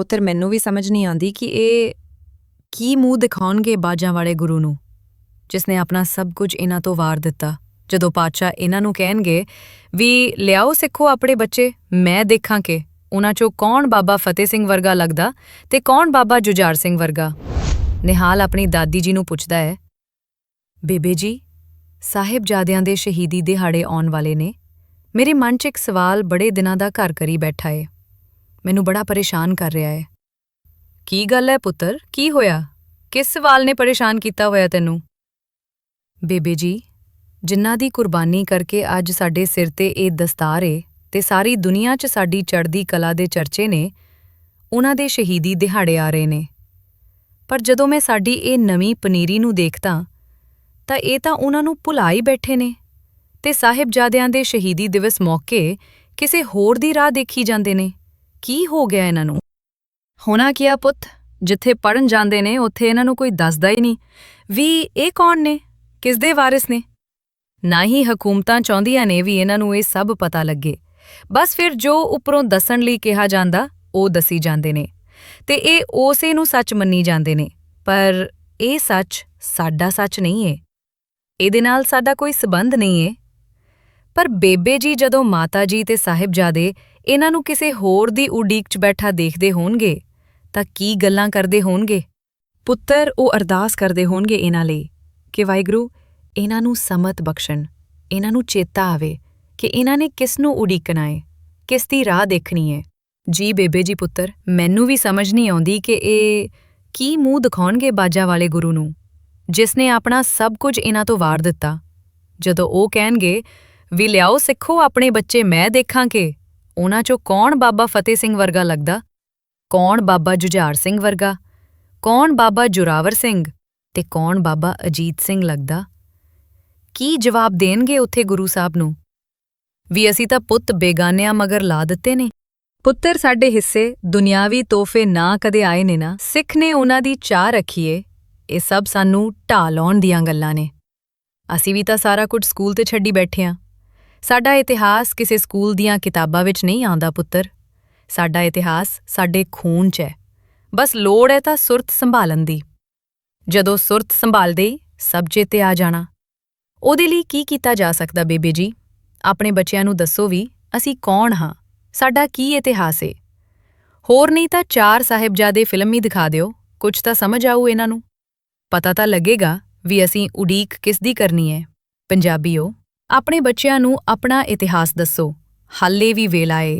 ਪੁੱਤਰ ਮੈਨੂੰ ਵੀ ਸਮਝ ਨਹੀਂ ਆਉਂਦੀ ਕਿ ਇਹ ਕੀ ਮੂੰਹ ਦਿਖਾਉਣਗੇ ਬਾਜਾਂ ਵਾਲੇ ਗੁਰੂ ਨੂੰ, ਜਿਸ ਨੇ ਆਪਣਾ ਸਭ ਕੁਝ ਇਹਨਾਂ ਤੋਂ ਵਾਰ ਦਿੱਤਾ। ਜਦੋਂ ਪਾਤਸ਼ਾਹ ਇਹਨਾਂ ਨੂੰ ਕਹਿਣਗੇ, ਵੀ ਲਿਆਓ, ਸਿੱਖੋ ਆਪਣੇ ਬੱਚੇ, ਮੈਂ ਦੇਖਾਂ ਕਿ ਉਹਨਾਂ ਚੋਂ ਕੌਣ ਬਾਬਾ ਫਤਿਹ ਸਿੰਘ ਵਰਗਾ ਲੱਗਦਾ ਤੇ ਕੌਣ ਬਾਬਾ ਜੁਝਾਰ ਸਿੰਘ ਵਰਗਾ? ਨਿਹਾਲ ਆਪਣੀ ਦਾਦੀ ਜੀ ਨੂੰ ਪੁੱਛਦਾ ਹੈ, ਬੇਬੇ ਜੀ, ਸਾਹਿਬਜ਼ਾਦਿਆਂ ਦੇ ਸ਼ਹੀਦੀ ਦਿਹਾੜੇ ਆਉਣ ਵਾਲੇ ਨੇ। ਮੇਰੇ ਮਨ 'ਚ ਇੱਕ ਸਵਾਲ ਬੜੇ ਦਿਨਾਂ ਦਾ ਘਰ ਕਰੀ ਬੈਠਾ ਏ। ਮੈਨੂੰ ਬੜਾ ਪਰੇਸ਼ਾਨ ਕਰ ਰਿਹਾ ਏ ਕੀ ਗੱਲ ਹੈ ਪੁੱਤਰ? ਕੀ ਹੋਇਆ? ਕਿਸ ਸਵਾਲ ਨੇ ਪਰੇਸ਼ਾਨ ਕੀਤਾ ਹੋਇਆ ਤੈਨੂੰ? ਬੇਬੇ ਜੀ, ਜਿਨ੍ਹਾਂ ਦੀ ਕੁਰਬਾਨੀ ਕਰਕੇ ਅੱਜ ਸਾਡੇ ਸਿਰ ਤੇ ਇਹ ਦਸਤਾਰ ਏ ਤੇ ਸਾਰੀ ਦੁਨੀਆ 'ਚ ਸਾਡੀ ਚੜ੍ਹਦੀ ਕਲਾ ਦੇ ਚਰਚੇ ਨੇ ਉਹਨਾਂ ਦੇ ਸ਼ਹੀਦੀ ਦਿਹਾੜੇ ਆ ਰਹੇ ਨੇ। ਪਰ ਜਦੋਂ ਮੈਂ ਸਾਡੀ ਇਹ ਨਵੀਂ ਪਨੀਰੀ ਨੂੰ ਦੇਖਦਾ, ਤਾਂ ਇਹ ਤਾਂ ਉਹਨਾਂ ਨੂੰ ਭੁਲਾ ਹੀ ਬੈਠੇ ਨੇ ਤੇ ਸਾਹਿਬਜ਼ਾਦਿਆਂ ਦੇ ਸ਼ਹੀਦੀ ਦਿਵਸ ਮੌਕੇ ਕਿਸੇ ਹੋਰ ਦੀ ਰਾਹ ਦੇਖੀ ਜਾਂਦੇ ਨੇ। ਕੀ ਹੋ ਗਿਆ ਇਹਨਾਂ ਨੂੰ? ਹੋਣਾ ਕੀ ਆ ਪੁੱਤ? ਜਿੱਥੇ ਪੜਨ ਜਾਂਦੇ ਨੇ, ਉੱਥੇ ਇਹਨਾਂ ਨੂੰ ਕੋਈ ਦੱਸਦਾ ਹੀ ਨਹੀਂ। ਵੀ ਇਹ ਕੌਣ ਨੇ? ਕਿਸ ਦੇ ਵਾਰਿਸ ਨੇ? ਨਾ ਹੀ ਹਕੂਮਤਾਂ ਚਾਹੁੰਦੀਆਂ ਨੇ ਵੀ ਇਹਨਾਂ ਨੂੰ ਇਹ ਸਭ ਪਤਾ ਲੱਗੇ। ਬਸ ਫਿਰ ਜੋ ਉੱਪਰੋਂ ਦੱਸਣ ਲਈ ਕਿਹਾ ਜਾਂਦਾ, ਉਹ ਦਸੀ ਜਾਂਦੇ ਨੇ। ਤੇ ਇਹ ਉਸੇ ਨੂੰ ਸੱਚ ਮੰਨੀ ਜਾਂਦੇ ਨੇ। ਪਰ ਇਹ ਸੱਚ ਸਾਡਾ ਸੱਚ ਨਹੀਂ ਏ। ਇਹਦੇ ਨਾਲ ਸਾਡਾ ਕੋਈ ਸਬੰਧ ਨਹੀਂ ਏ। ਪਰ ਬੇਬੇ ਜੀ ਜਦੋਂ ਮਾਤਾ ਜੀ ਤੇ ਸਾਹਿਬਜ਼ਾਦੇ ਇਹਨਾਂ ਨੂੰ ਕਿਸੇ ਹੋਰ ਦੀ ਉਡੀਕ 'ਚ ਬੈਠਾ ਦੇਖਦੇ ਹੋਣਗੇ, ਤਾਂ ਕੀ ਗੱਲਾਂ ਕਰਦੇ ਹੋਣਗੇ? ਪੁੱਤਰ ਉਹ ਅਰਦਾਸ ਕਰਦੇ ਹੋਣਗੇ ਇਹਨਾਂ ਲਈ ਕਿ ਵਾਹਿਗੁਰੂ, ਇਹਨਾਂ ਨੂੰ ਸਮਤ ਬਖਸ਼ਣ, ਇਹਨਾਂ ਨੂੰ ਚੇਤਾ ਆਵੇ ਕਿ ਇਹਨਾਂ ਨੇ ਕਿਸ ਨੂੰ ਉਡੀਕਣਾ ਏ ਕਿਸ ਦੀ ਰਾਹ ਦੇਖਣੀ ਏ। ਜੀ ਬੇਬੇ ਜੀ ਪੁੱਤਰ, ਮੈਨੂੰ ਵੀ ਸਮਝ ਨਹੀਂ ਆਉਂਦੀ ਕਿ ਇਹ ਕੀ ਮੂੰਹ ਦਿਖਾਉਣਗੇ ਬਾਜਾ ਵਾਲੇ ਗੁਰੂ ਨੂੰ, ਜਿਸ ਨੇ ਆਪਣਾ ਸਭ ਕੁਝ ਇਹਨਾਂ ਤੋਂ ਵਾਰ ਦਿੱਤਾ। ਜਦੋਂ ਉਹ ਕਹਿਣਗੇ ਵੀ ਲਿਆਓ ਸਿੱਖੋ, ਆਪਣੇ ਬੱਚੇ ਮੈਂ ਦੇਖਾਂ ਕਿ ਉਹਨਾਂ ਚੋਂ ਕੌਣ ਬਾਬਾ ਫਤਿਹ ਸਿੰਘ ਵਰਗਾ ਲੱਗਦਾ? ਕੌਣ ਬਾਬਾ ਜੁਝਾਰ ਸਿੰਘ ਵਰਗਾ? ਕੌਣ ਬਾਬਾ ਜੁਰਾਵਰ ਸਿੰਘ? ਤੇ ਕੌਣ ਬਾਬਾ ਅਜੀਤ ਸਿੰਘ ਲੱਗਦਾ? ਕੀ ਜਵਾਬ ਦੇਣਗੇ ਉੱਥੇ ਗੁਰੂ ਸਾਹਿਬ ਨੂੰ? ਵੀ ਅਸੀਂ ਤਾਂ ਪੁੱਤ ਬੇਗਾਨਿਆਂ ਮਗਰ ਲਾ ਦਿੱਤੇ ਨੇ। ਪੁੱਤਰ ਸਾਡੇ ਹਿੱਸੇ, ਦੁਨਿਆਵੀ ਤੋਹਫੇ ਨਾ ਕਦੇ ਆਏ ਨੇ ਨਾ। ਸਿੱਖ ਨੇ ਉਹਨਾਂ ਦੀ ਚਾਹ ਰੱਖੀਏ। ਇਹ ਸਭ ਸਾਨੂੰ ਢਾਹ ਲਾਉਣ ਦੀਆਂ ਗੱਲਾਂ ਨੇ। ਅਸੀਂ ਵੀ ਤਾਂ ਸਾਰਾ ਕੁਝ ਸਕੂਲ ਤੇ ਛੱਡੀ ਬੈਠੇ ਆਂ। ਸਾਡਾ ਇਤਿਹਾਸ ਕਿਸੇ ਸਕੂਲ ਦੀਆਂ ਕਿਤਾਬਾਂ ਵਿੱਚ ਨਹੀਂ ਆਉਂਦਾ, ਪੁੱਤਰ। ਸਾਡਾ ਇਤਿਹਾਸ ਸਾਡੇ ਖੂਨ 'ਚ ਹੈ। ਬਸ ਲੋੜ ਹੈ ਤਾਂ ਸੁਰਤ ਸੰਭਾਲਣ ਦੀ। ਜਦੋਂ ਸੁਰਤ ਸੰਭਾਲਦੇ ਹੀ ਸਭ ਚੇਤੇ ਆ ਜਾਣਾ। ਉਹਦੇ ਲਈ ਕੀ ਕੀਤਾ ਜਾ ਸਕਦਾ, ਬੇਬੇ ਜੀ? ਆਪਣੇ ਬੱਚਿਆਂ ਨੂੰ ਦੱਸੋ ਵੀ, ਅਸੀਂ ਕੌਣ ਹਾਂ? ਸਾਡਾ ਕੀ ਇਤਿਹਾਸ ਏ? ਹੋਰ ਨਹੀਂ ਤਾਂ ਚਾਰ ਸਾਹਿਬਜ਼ਾਦੇ ਫਿਲਮ ਹੀ ਦਿਖਾ ਦਿਓ। ਕੁਝ ਤਾਂ ਸਮਝ ਆਊ ਇਹਨਾਂ ਨੂੰ। ਪਤਾ ਤਾਂ ਲੱਗੇਗਾ ਵੀ ਅਸੀਂ ਉਡੀਕ ਕਿਸ ਦੀ ਕਰਨੀ ਹੈ। ਪੰਜਾਬੀਓ ਆਪਣੇ ਬੱਚਿਆਂ ਨੂੰ ਆਪਣਾ ਇਤਿਹਾਸ ਦੱਸੋ। ਹਾਲੇ ਵੀ ਵੇਲਾ ਏ